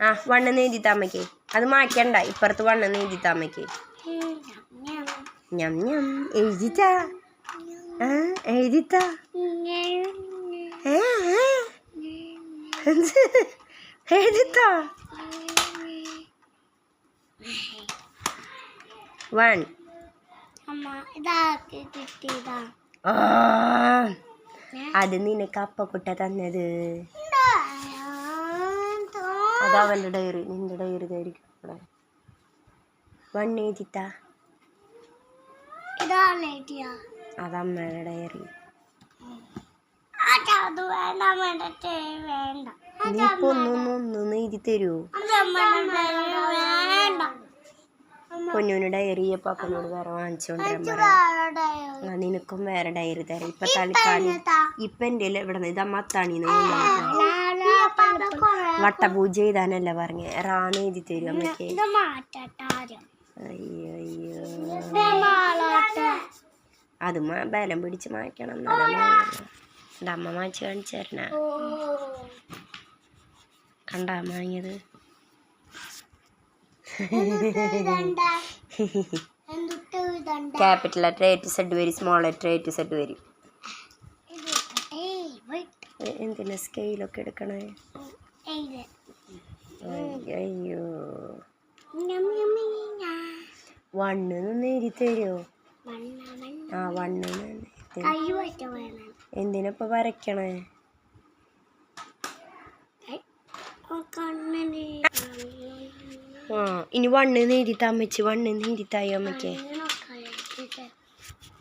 ആ വണ്ണ എഴുതി താമയ്ക്ക് അത് മാറ്റണ്ട ഇപ്പുറത്ത് വണ്ണ എഴുതി താമയ്ക്ക് ഞം ഞം എഴുതിത്താ ആ ഏ, ഏ. വൺ. അത് നിനക്ക് അപ്പക്കുട്ട തന്നത്. അത് അവന്റെ ഡയറി നിന്റെ ഡയറി ആയിരിക്കും അവിടെ വൺ എഴുതിത്താ അതമ്മയുടെ ഡയറി നീ ഇപ്പൊ എഴുതി തരുമോ പൊന്നൂന് ഡയറി അപ്പൊ അപ്പനോട് വേറെ വാങ്ങിച്ചോണ്ടിരാൻ ആ, നിനക്കും വേറെ ഡയറി തരാം. ഇപ്പൊ തളിക്കാണി ഇപ്പൊ എന്റെ ഇവിടെ ഇത് അമ്മ അത്താണിന്ന് വട്ടപൂജ ചെയ്താനല്ല പറഞ്ഞു? റാന്ന് എഴുതി തരും അമ്മയ്ക്ക്. മാറ്റാട്ടാരും. അയ്യോ അയ്യോ. അത് ബലം പിടിച്ച് മാറ്റണം എന്നാലേ അമ്മ മാച്ച് കാണിച്ചു തരണ കണ്ടാ ഇതണ്ട? Capital letter A to Z വരും small letter A to Z വരും. എന്തിനാ സ്കെയിലൊക്കെ എടുക്കണേ? അയ്യോ, വണ്ണ് നിന്ന് എഴുതി തരുമോ ആ വണ്ണ് എന്തിനപ്പൊ വരയ്ക്കണേ? ആ ഇനി വണ്ണ് എഴുതിത്താ അമ്മച്ചി വണ്ണ് എഴുതിത്തായോ അമ്മയ്ക്ക്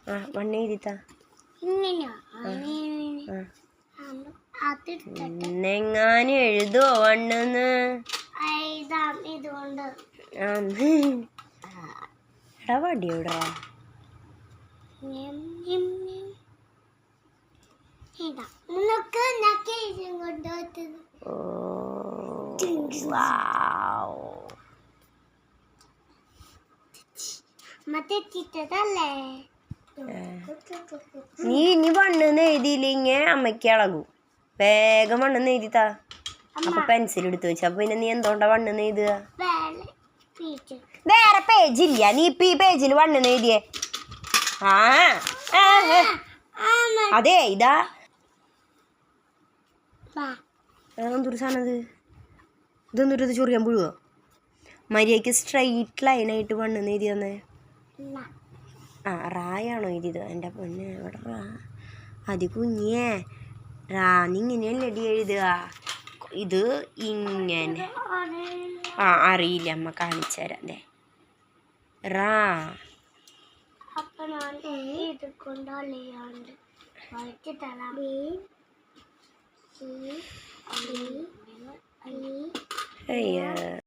ആ വണ്ണ് എഴുതിത്താ അതിട്ട് എഴുതുവോ വണ്ണെന്ന്? എഴുതാം. ഇതുകൊണ്ട്. എടാ വടി എവിടാ? ഓ വാവ്. മറ്റേ ചിറ്റതല്ലേ? നീ ഇനി വണ്ണെന്ന് എഴുതിയില്ലെങ്കിൽ അമ്മയ്ക്ക് ഇളകും. വേഗം വണ്ണെന്ന് എഴുതിത്താ. അപ്പൊ പെൻസിൽ എടുത്തു വെച്ചു. അപ്പൊ പിന്നെ നീ എന്തുകൊണ്ടാ വണ്ണെന്ന് എഴുതുക? വേറെ പേജ് ഇല്ല. നീ ഇപ്പൊ ഈ പേജിൽ വണ്ണെന്ന് എഴുതിയേ. ആ. അതെ ഇതാ. എന്തൊരു സാധനം ഇത്? ഇതൊന്നൊരു ഇത് ചൊറിയാൻ പുഴുവോ മര്യാദയ്ക്ക് സ്ട്രൈറ്റ് ലൈനായിട്ട് വണ്ണെന്ന് എഴുതി തന്നെ. ആ റായാണോ എഴുതിയത്? എന്റെ പൊന്നെ എവിടെ റാ? അത് കുഞ്ഞേ റാ നീ ഇങ്ങനെയല്ലേ എഴുതുക? ഇത് ഇങ്ങനെ. ആ അറിയില്ല അമ്മ കാണിച്ചു തരാം. അതെ റാ. അയ്യോ.